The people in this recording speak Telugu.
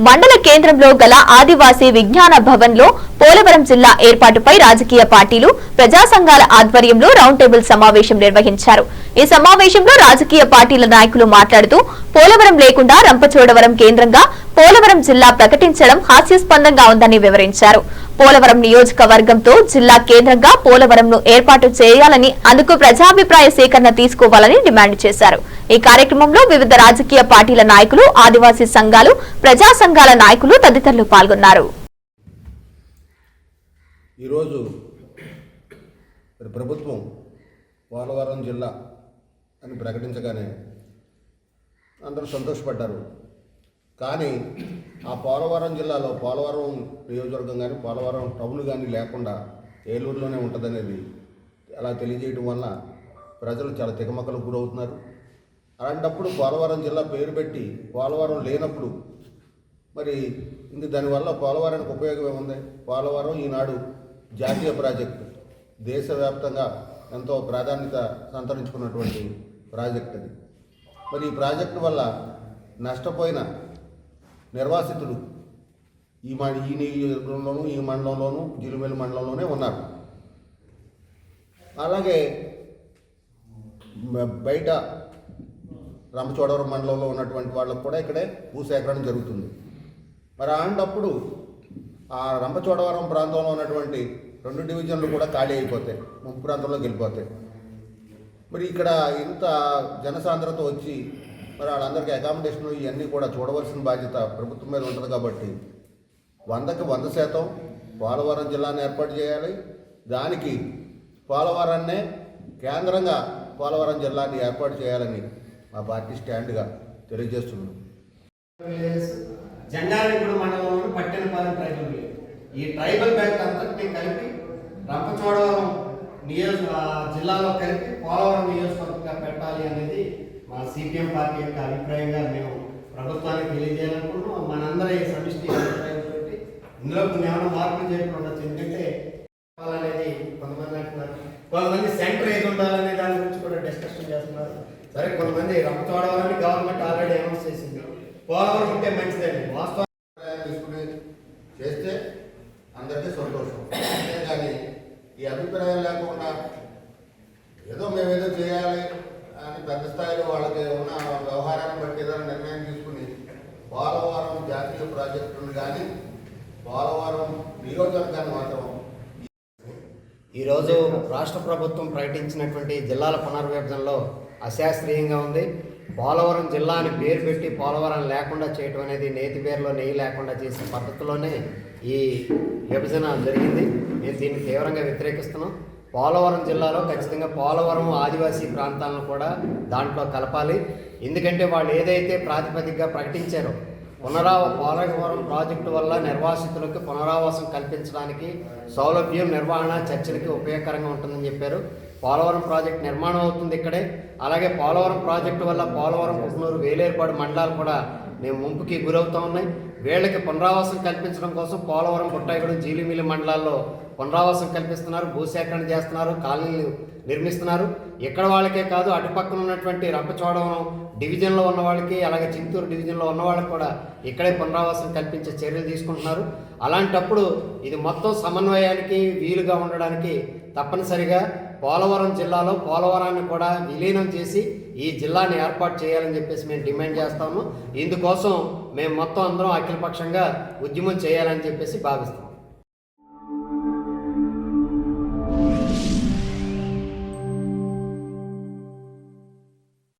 మండల కేంద్రంలో గల ఆదివాసీ విజ్ఞాన భవన్లో పోలవరం జిల్లా ఏర్పాటుపై రాజకీయ పార్టీలు ప్రజా సంఘాల ఆధ్వర్యంలో రౌండ్ టేబుల్ సమావేశం నిర్వహించారు. ఈ సమావేశంలో రాజకీయ పార్టీల నాయకులు మాట్లాడుతూ పోలవరం లేకుండా రంపచోడవరం కేంద్రంగా పోలవరం జిల్లా ప్రకటించడం హాస్యాస్పందంగా ఉందని వివరించారు. పోలవరం నియోజకవర్గంతో జిల్లా కేంద్రంగా పోలవరంను ఏర్పాటు చేయాలని అందుకు ప్రజాభిప్రాయ సేకరణ తీసుకోవాలని డిమాండ్ చేశారు. ఈ కార్యక్రమంలో వివిధ రాజకీయ పార్టీల నాయకులు ఆదివాసీ సంఘాలు ప్రజా సంఘాల నాయకులు తదితరులు పాల్గొన్నారు. ఈరోజు మరి ప్రభుత్వం పోలవరం జిల్లా అని ప్రకటించగానే అందరూ సంతోషపడ్డారు. కానీ ఆ పోలవరం జిల్లాలో పోలవరం నియోజకవర్గం కానీ పోలవరం టౌన్ కానీ లేకుండా ఏలూరులోనే ఉంటుందనేది అలా తెలియజేయడం వల్ల ప్రజలు చాలా తికమక్కలకు గురవుతున్నారు. అలాంటప్పుడు పోలవరం జిల్లా పేరు పెట్టి పోలవరం లేనప్పుడు మరి ఇంక దానివల్ల పోలవరానికి ఉపయోగం ఏముంది? పోలవరం ఈనాడు జాతీయ ప్రాజెక్టు దేశవ్యాప్తంగా ఎంతో ప్రాధాన్యత సంతరించుకున్నటువంటి ప్రాజెక్ట్ అది. మరి ఈ ప్రాజెక్టు వల్ల నష్టపోయిన నిర్వాసితులు ఈ మా ఈ నియోజకవర్గంలోనూ ఈ మండలంలోనూ జిలుమెల్లి మండలంలోనే ఉన్నారు. అలాగే బయట రామచోడవరం మండలంలో ఉన్నటువంటి వాళ్ళకు కూడా ఇక్కడే భూసేకరణ జరుగుతుంది. మరి అలాంటప్పుడు ఆ రంపచోడవరం ప్రాంతంలో ఉన్నటువంటి రెండు డివిజన్లు కూడా ఖాళీ అయిపోతాయి. ముంపు ప్రాంతంలోకి వెళ్ళిపోతాయి. మరి ఇక్కడ ఇంత జనసాంద్రత వచ్చి మరి వాళ్ళందరికీ అకామిడేషన్ ఇవన్నీ కూడా చూడవలసిన బాధ్యత ప్రభుత్వం మీద ఉంటుంది కాబట్టి వందకి వంద శాతం పోలవరం జిల్లాను ఏర్పాటు చేయాలి. దానికి పోలవరాన్నే కేంద్రంగా పోలవరం జిల్లాని ఏర్పాటు చేయాలని మా పార్టీ స్టాండ్గా తెలియజేస్తున్నాం. విలేజెస్ మండలంలో పట్టెనపాలెం ట్రైబల్ ఈ ట్రైబల్ బ్యాంక్ అంతటినీ కలిపి రంపచోడవరం నియోజక జిల్లాలో కలిపి పోలవరం నియోజకవర్గంగా పెట్టాలి అనేది మా సిపిఎం పార్టీ యొక్క అభిప్రాయంగా మేము ప్రభుత్వానికి తెలియజేయాలనుకుంటున్నాం. మనందరి సమిష్టి అభిప్రాయంతో ఇందులో కొన్ని ఏమైనా మార్పులు చేయకుండా ఎందుకంటే అనేది కొంతమంది అంటున్నారు. కొంతమంది సెంటర్ ఏది ఉండాలనే దాని గురించి కూడా డిస్కషన్ చేస్తున్నారు. సరే కొంతమంది రంపచోడవరాన్ని గవర్నమెంట్ ఆల్రెడీ అనౌన్స్ చేసింది. పోలవరం ఉంటే మంచిదండి వాస్తవం అభిప్రాయం తీసుకుని చేస్తే అందరికీ సంతోషం అంతేగాని ఈ అభిప్రాయం లేకుండా ఏదో మేమేదో చేయాలి అని పెద్ద స్థాయిలో వాళ్ళకి ఉన్న వ్యవహారాన్ని బట్టి ఏదైనా నిర్ణయం తీసుకుని పోలవరం జాతీయ ప్రాజెక్టును కానీ పోలవరం నియోజకవర్గాన్ని మాత్రం ఈరోజు రాష్ట్ర ప్రభుత్వం ప్రకటించినటువంటి జిల్లాల పునర్విభజనలో అశాస్త్రీయంగా ఉంది. పోలవరం జిల్లాని పేరు పెట్టి పోలవరం లేకుండా చేయటం అనేది నేతి పేరులో నెయ్యి లేకుండా చేసే పద్ధతిలోనే ఈ విభజన జరిగింది. నేను దీన్ని తీవ్రంగా వ్యతిరేకిస్తున్నాం పోలవరం జిల్లాలో ఖచ్చితంగా పోలవరం ఆదివాసీ ప్రాంతాలను కూడా దాంట్లో కలపాలి. ఎందుకంటే వాళ్ళు ఏదైతే ప్రాతిపదికగా ప్రకటించారో పునరావ పోలవరం ప్రాజెక్టు వల్ల నిర్వాసితులకు పునరావాసం కల్పించడానికి సౌలభ్యం నిర్వహణ చర్చలకి ఉపయోగకరంగా ఉంటుందని చెప్పారు. పోలవరం ప్రాజెక్ట్ నిర్మాణం అవుతుంది ఇక్కడే. అలాగే పోలవరం ప్రాజెక్టు వల్ల పోలవరం కుట్నూరు వేలేరుపాడు మండలాలు కూడా మేము ముంపుకి గురవుతూ ఉన్నాయి. వీళ్ళకి పునరావాసం కల్పించడం కోసం పోలవరం బుట్టాయిగూడెం జీలిమిలి మండలాల్లో పునరావాసం కల్పిస్తున్నారు. భూసేకరణ చేస్తున్నారు కాలనీలు నిర్మిస్తున్నారు. ఇక్కడ వాళ్ళకే కాదు అటుపక్కన ఉన్నటువంటి రంపచోడవరం డివిజన్లో ఉన్న వాళ్ళకి అలాగే చింతూరు డివిజన్లో ఉన్న వాళ్ళకి కూడా ఇక్కడే పునరావాసం కల్పించే చర్యలు తీసుకుంటున్నారు. అలాంటప్పుడు ఇది మొత్తం సమన్వయానికి వీలుగా ఉండడానికి తప్పనిసరిగా పోలవరం జిల్లాలో పోలవరాన్ని కూడా విలీనం చేసి ఈ జిల్లాని ఏర్పాటు చేయాలని చెప్పేసి మేము డిమాండ్ చేస్తాము. ఇందుకోసం మేము మొత్తం అందరం అఖిలపక్షంగా ఉద్యమం చేయాలని చెప్పేసి భావిస్తాం.